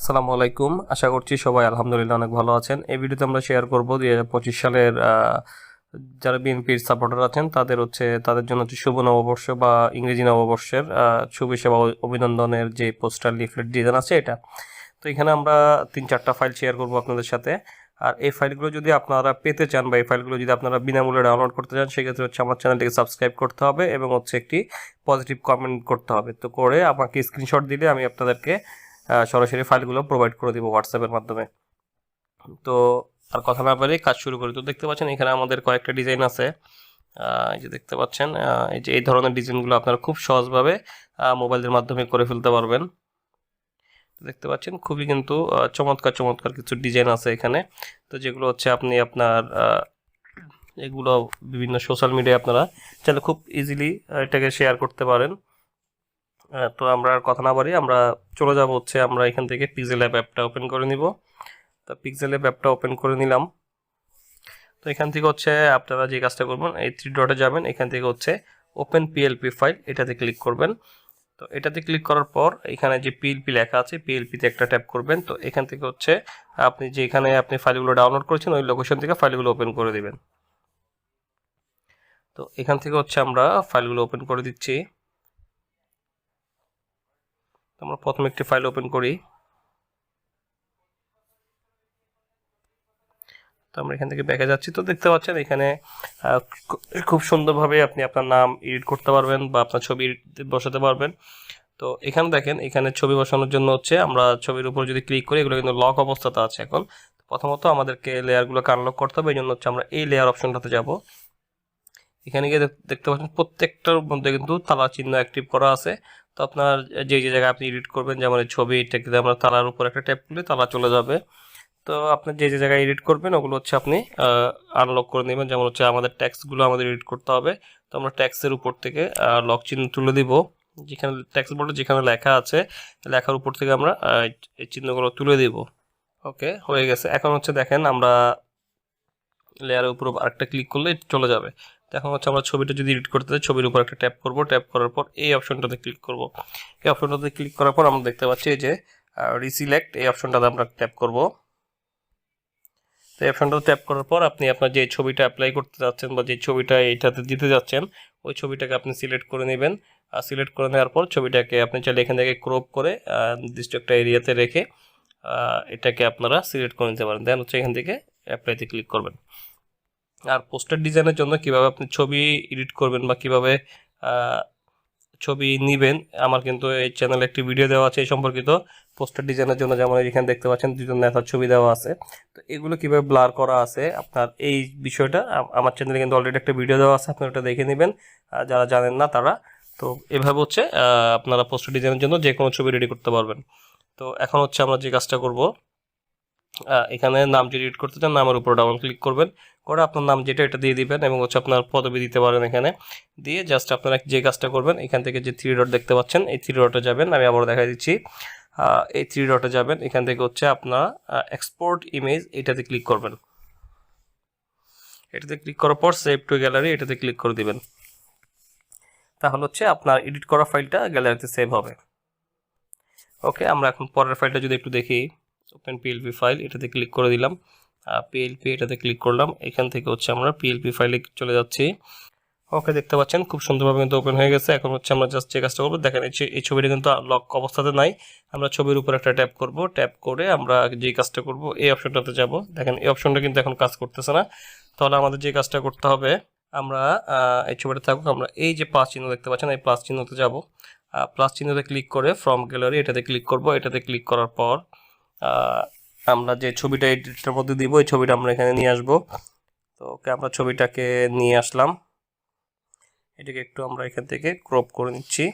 আসসালামু আলাইকুম। আশা করছি সবাই আলহামদুলিল্লাহ অনেক ভালো আছেন। এই ভিডিওতে আমরা শেয়ার করব দুই সালের যারা বিএনপির সাপোর্টার আছেন, তাদের হচ্ছে, তাদের জন্য হচ্ছে শুভ নববর্ষ বা ইংরেজি নববর্ষের শুভেচ্ছা অভিনন্দনের যে পোস্টার লিফলেট ডিজাইন আছে এটা। তো এখানে আমরা তিন চারটা ফাইল শেয়ার করব আপনাদের সাথে। আর এই ফাইলগুলো যদি আপনারা পেতে চান বা এই ফাইলগুলো যদি আপনারা বিনামূল্যে ডাউনলোড করতে চান, সেক্ষেত্রে হচ্ছে আমার চ্যানেলটিকে সাবস্ক্রাইব করতে হবে এবং হচ্ছে একটি পজিটিভ কমেন্ট করতে হবে। তো করে আমাকে স্ক্রিনশট দিলে আমি আপনাদেরকে সরাসরি ফাইলগুলো প্রোভাইড করে দিব হোয়াটসঅ্যাপের মাধ্যমে। তো আর কথা না বলে কাজ শুরু করি। তো দেখতে পাচ্ছেন এখানে আমাদের কয়েকটা ডিজাইন আছে। এই যে দেখতে পাচ্ছেন এই যে এই ধরনের ডিজাইনগুলো আপনারা খুব সহজভাবে মোবাইলের মাধ্যমে করে ফেলতে পারবেন। দেখতে পাচ্ছেন, খুবই কিন্তু চমৎকার চমৎকার কিছু ডিজাইন আছে এখানে। তো যেগুলো হচ্ছে আপনি আপনার এগুলো বিভিন্ন সোশ্যাল মিডিয়ায় আপনারা চাইলে খুব ইজিলি এটাকে শেয়ার করতে পারেন। তো আমরা আর কথা না বাড়ি আমরা চলে যাব হচ্ছে আমরা এখান থেকে পিক্সেল অ্যাপ অ্যাপটা ওপেন করে নিব। তো পিক্সেল অ্যাপ অ্যাপটা ওপেন করে নিলাম। তো এখান থেকে হচ্ছে আপনারা যে কাজটা করবেন, এই থ্রি ডটে যাবেন, এখান থেকে হচ্ছে ওপেন পিএলপি ফাইল এটাতে ক্লিক করবেন। তো এটাতে ক্লিক করার পর এখানে যে পিএলপি লেখা আছে পিএলপিতে একটা ট্যাপ করবেন। তো এখান থেকে হচ্ছে আপনি যেখানে আপনি ফাইলগুলো ডাউনলোড করেছেন, ওই লোকেশন থেকে ফাইলগুলো ওপেন করে দেবেন। তো এখান থেকে হচ্ছে আমরা ফাইলগুলো ওপেন করে দিচ্ছি। তো আমরা প্রথমে একটি ফাইল ওপেন করি। তো আমরা এখান থেকে ব্যাকে যাচ্ছি। তো দেখতে পাচ্ছেন এখানে খুব সুন্দরভাবে আপনি আপনার নাম এডিট করতে পারবেন বা আপনার ছবি বসাতে পারবেন। তো এখানে দেখেন, এখানে ছবি বসানোর জন্য হচ্ছে আমরা ছবির উপর যদি ক্লিক করি, এগুলো কিন্তু লক অবস্থাতে আছে এখন। প্রথমত আমাদেরকে লেয়ারগুলোকে আনলক করতে হবে, এই জন্য হচ্ছে আমরা এই লেয়ার অপশনটাতে যাব। এখানে গিয়ে দেখতে পাচ্ছেন প্রত্যেকটার মধ্যে কিন্তু তালা চিহ্ন অ্যাক্টিভ করা আছে। তো আপনার যে যে জায়গায় আপনি এডিট করবেন, যেমন ছবি এটাকে আমরা তালার উপর একটা ট্যাপ করলে তালা চলে যাবে। তো আপনি যে যে জায়গায় এডিট করবেন, ওগুলো হচ্ছে আপনি আনলক করে নেবেন। যেমন হচ্ছে আমাদের ট্যাক্সগুলো আমাদের এডিট করতে হবে। তো আমরা ট্যাক্সের উপর থেকে লক চিহ্ন তুলে দিব। যেখানে ট্যাক্স বোর্ডে যেখানে লেখা আছে, লেখার উপর থেকে আমরা এই চিহ্নগুলো তুলে দিব। ওকে, হয়ে গেছে। এখন হচ্ছে দেখেন, আমরা লেয়ারের উপর আরেকটা ক্লিক করলে চলে যাবে। এখন হচ্ছে আমরা ছবিটা যদি এডিট করতে চাই, ছবির উপর একটা ট্যাপ করব। ট্যাপ করার পর এই অপশনটাতে ক্লিক করব। এই অপশনটাতে ক্লিক করার পর আমরা দেখতে পাচ্ছি যে রিসিলেক্ট এই অপশনটাতে আমরা ট্যাপ করব। তো এই অপশনটাতে ট্যাপ করার পর আপনি আপনার যে ছবিটা অ্যাপ্লাই করতে যাচ্ছেন বা যে ছবিটা এইটাতে দিতে যাচ্ছেন, ওই ছবিটাকে আপনি সিলেক্ট করে নেবেন। আর সিলেক্ট করে নেওয়ার পর ছবিটাকে আপনি চাইলে এখান থেকে ক্রপ করে নির্দিষ্ট একটা এরিয়াতে রেখে এটাকে আপনারা সিলেক্ট করে নিতে পারেন। দেন হচ্ছে এখান থেকে অ্যাপ্লাইতে ক্লিক করবেন। আর পোস্টার ডিজাইনের জন্য কীভাবে আপনি ছবি এডিট করবেন বা কীভাবে ছবি নিবেন, আমার কিন্তু এই চ্যানেলে একটি ভিডিও দেওয়া আছে এই সম্পর্কিত। পোস্টার ডিজাইনের জন্য যেমন এখানে দেখতে পাচ্ছেন দুজন নেতার ছবি দেওয়া আছে। তো এগুলো কীভাবে ব্লার করা আছে আপনার এই বিষয়টা আমার চ্যানেলে কিন্তু অলরেডি একটা ভিডিও দেওয়া আছে আপনারা ওটা দেখে নেবেন। যারা জানেন না তারা, তো এভাবে হচ্ছে আপনারা পোস্টার ডিজাইনের জন্য যে কোনো ছবি রেডি করতে পারবেন। তো এখন হচ্ছে আমরা যে কাজটা করব এখানে নাম যদি এডিট করতে চান, নামের উপর ডাবল ক্লিক করবেন। করে আপনার নাম যেটা, এটা দিয়ে দিবেন এবং হচ্ছে আপনার পদবি দিতে পারেন এখানে। দিয়ে জাস্ট আপনারা যে কাজটা করবেন, এখান থেকে যে থ্রি ডট দেখতে পাচ্ছেন, এই থ্রি ডটে যাবেন। আমি আবার দেখা দিচ্ছি। এই থ্রি ডটে যাবেন। এখান থেকে হচ্ছে আপনারা এক্সপোর্ট ইমেজ এটাতে ক্লিক করবেন। এটাতে ক্লিক করার পর সেভ টু গ্যালারি এটাতে ক্লিক করে দিবেন। তাহলে হচ্ছে আপনার এডিট করা ফাইলটা গ্যালারিতে সেভ হবে। ওকে আমরা এখন পরের ফাইলটা যদি একটু দেখি। ওপেন পিএলপি ফাইল এটাতে ক্লিক করে দিলাম। পিএলপি এটাতে ক্লিক করলাম। এখান থেকে হচ্ছে আমরা পিএলপি ফাইলে চলে যাচ্ছি। ওকে দেখতে পাচ্ছেন, খুব সুন্দরভাবে কিন্তু ওপেন হয়ে গেছে। এখন হচ্ছে আমরা জাস্ট যে কাজটা করব, দেখেন এই ছবিটা কিন্তু লক অবস্থাতে নাই। আমরা ছবির উপর একটা ট্যাপ করব। ট্যাপ করে আমরা যে কাজটা করব, এই অপশনটাতে যাব। দেখেন, এই অপশনটা কিন্তু এখন কাজ করতেছে না। তাহলে আমাদের যে কাজটা করতে হবে, আমরা এই ছবিটা থাকুক, আমরা এই যে প্লাস চিহ্ন দেখতে পাচ্ছেন, এই প্লাস চিহ্নতে যাব। প্লাস চিহ্নতে ক্লিক করে ফ্রম গ্যালারি এটাতে ক্লিক করব। এটাতে ক্লিক করার পর আমরা যে ছবিটা এডিটের মধ্যে দিব, এই ছবিটা আমরা এখানে নিয়ে আসব। তো ওকে, আমরা ছবিটাকে নিয়ে আসলাম। এটাকে একটু আমরা এখান থেকে ক্রপ করে নিচ্ছি।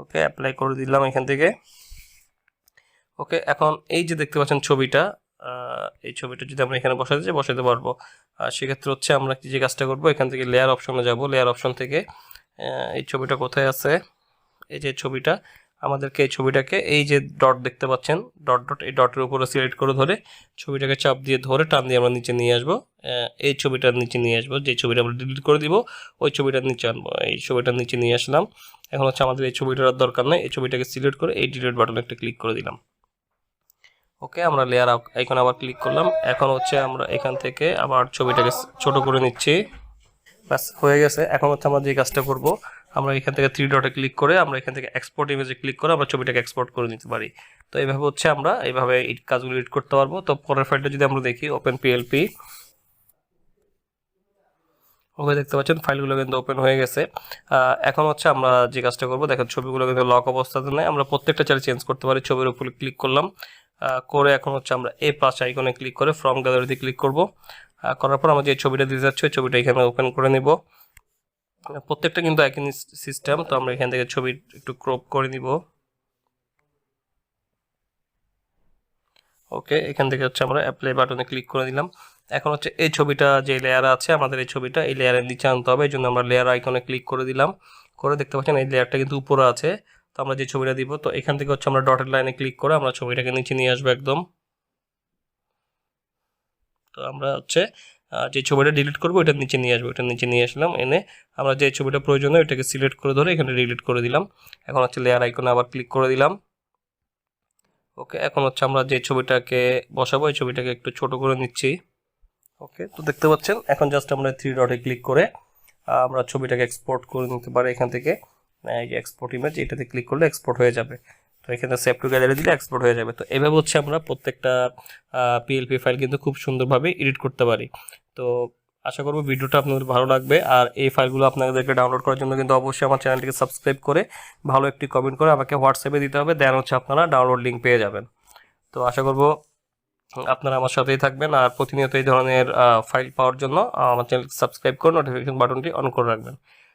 ওকে অ্যাপ্লাই করে দিলাম এখান থেকে। ওকে, এখন এই যে দেখতে পাচ্ছেন ছবিটা এই ছবিটা যদি আমরা এখানে বসাতে চাই, বসাতে পারব। আর সেক্ষেত্রে হচ্ছে আমরা যে কাজটা করব, এখান থেকে লেয়ার অপশনে যাব। লেয়ার অপশন থেকে এই ছবিটা কোথায় আছে? এই যে ছবিটা আমাদেরকে এই ছবিটাকে এই যে ডট দেখতে পাচ্ছেন, ডট ডট এই ডটের উপরে সিলেক্ট করে ধরে ছবিটাকে চাপ দিয়ে ধরে টান দিয়ে আমরা নিচে নিয়ে আসব। এই ছবিটার নিচে নিয়ে আসব, যে ছবিটা আমরা ডিলিট করে দিব, ওই ছবিটার নিচে আনব। এই ছবিটার নিচে নিয়ে আসলাম। এখন হচ্ছে আমাদের এই ছবিটার দরকার নেই, এই ছবিটাকে সিলেক্ট করে এই ডিলিট বাটনে একটা ক্লিক করে দিলাম। ওকে, আমরা লেয়ার এখন আবার ক্লিক করলাম। এখন হচ্ছে আমরা এখান থেকে আবার ছবিটাকে ছোট করে নিচ্ছি। ব্যাস, হয়ে গেছে। এখন হচ্ছে আমরা যে কাজটা করব আমরা এখান থেকে থ্রি ডটে ক্লিক করে আমরা এখান থেকে এক্সপোর্ট ইমেজে ক্লিক করে আমরা ছবিটাকে এক্সপোর্ট করে নিতে পারি। তো এইভাবে হচ্ছে আমরা এইভাবে এই কাজগুলো এডিট করতে পারব। তো পরের ফাইলটা যদি আমরা দেখি ওপেন পিএলপি ওকে, দেখতে পাচ্ছেন ফাইলগুলো কিন্তু ওপেন হয়ে গেছে। এখন হচ্ছে আমরা যে কাজটা করব, দেখেন ছবিগুলো কিন্তু লক অবস্থাতে নেই। আমরা প্রত্যেকটা চাইলে চেঞ্জ করতে পারি। ছবির উপরে ক্লিক করলাম। করে এখন হচ্ছে আমরা এ প্লাস আইকনে ক্লিক করে ফ্রম গ্যালারিতে ক্লিক করব। করার পর আমরা যে ছবিটা দিতে যাচ্ছি, ওই ছবিটা এখানে ওপেন করে নিব। প্রত্যেকটা কিন্তু একই সিস্টেম তো আমরা এখান থেকে ছবি একটু ক্রপ করে নিব। ওকে এখান থেকে হচ্ছে আমরা অ্যাপ্লাই বাটনে ক্লিক করে দিলাম এখন হচ্ছে এই ছবিটা যে লেয়ার আছে, আমাদের এই ছবিটা, এই লেয়ারের নিচে আনতে হবে, এই জন্য আমরা লেয়ার আইকনে ক্লিক করে দিলাম। করে দেখতে পাচ্ছেন এই লেয়ারটা কিন্তু উপরে আছে, তো আমরা যে ছবিটা দিব, তো এখান থেকে হচ্ছে আমরা ডটের লাইনে ক্লিক করে আমরা ছবিটাকে নিচে নিয়ে আসব একদম। তো আমরা হচ্ছে যে ছবিটা ডিলিট করব ওইটার নিচে নিয়ে আসব। ওইটার নিচে নিয়ে আসলাম, এনে আমরা যে ছবিটা প্রয়োজন হয়, ওইটাকে সিলেক্ট করে ধরে এখানে ডিলিট করে দিলাম। এখন হচ্ছে লেয়ার আইকনে আবার ক্লিক করে দিলাম। ওকে এখন হচ্ছে আমরা যে ছবিটাকে বসাবো, এই ছবিটাকে একটু ছোট করে নিচ্ছি। ওকে তো দেখতে পাচ্ছেন, এখন জাস্ট আমরা থ্রি ডটে ক্লিক করে আমরা ছবিটাকে এক্সপোর্ট করে নিতে পারি এখান থেকে। এক্সপোর্ট ইমেজ এটাতে ক্লিক করলে এক্সপোর্ট হয়ে যাবে। তো এখানে সেভ টু গ্যালারি দিলে এক্সপোর্ট হয়ে যাবে। তো এভাবে হচ্ছে আমরা প্রত্যেকটা পিএলপি ফাইল কিন্তু খুব সুন্দরভাবে এডিট করতে পারি। তো আশা করব ভিডিওটা আপনাদের ভালো লাগবে। আর এই ফাইলগুলো আপনাদেরকে ডাউনলোড করার জন্য কিন্তু অবশ্যই আমার চ্যানেলটিকে সাবস্ক্রাইব করে ভালো একটি কমেন্ট করে আমাকে হোয়াটসঅ্যাপে দিতে হবে। দেন হচ্ছে আপনারা ডাউনলোড লিঙ্ক পেয়ে যাবেন। তো আশা করব আপনারা আমার সাথেই থাকবেন। আর প্রতিনিয়ত এই ধরনের ফাইল পাওয়ার জন্য আমার চ্যানেল সাবস্ক্রাইব করে নোটিফিকেশন বাটনটি অন করে রাখবেন।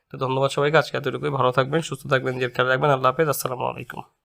তো ধন্যবাদ সবাইকে। আজকে এতটুকুই। ভালো থাকবেন, সুস্থ থাকবেন যে খেয়াল রাখবেন। আল্লাহ হাফেজ। আসসালামু আলাইকুম।